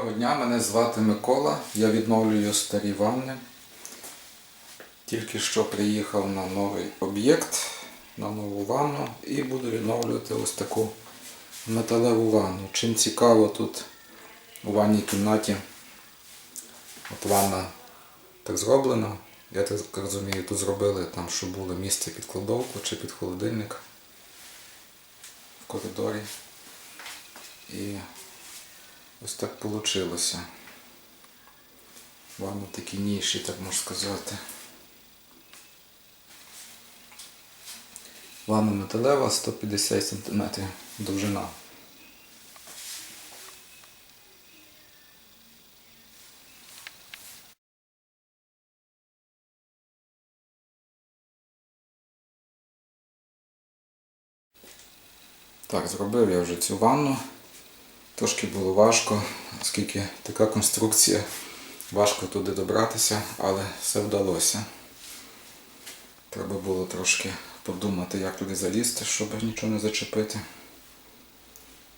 Доброго дня, мене звати Микола. Я відновлюю старі ванни. Тільки що приїхав на новий об'єкт, на нову ванну і буду відновлювати ось таку металеву ванну. Чим цікаво тут у ванній кімнаті, от ванна так зроблена. Я так розумію, тут зробили там, щоб було місце під кладовку чи під холодильник в коридорі. І ось так вийшло. Ванна такі ніші, так можна сказати. Ванна металева 150 см довжина. Так, зробив я вже цю ванну. Трошки було важко, оскільки така конструкція, важко туди добратися, але все вдалося. Треба було трошки подумати, як туди залізти, щоб нічого не зачепити.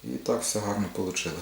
І так все гарно вийшло.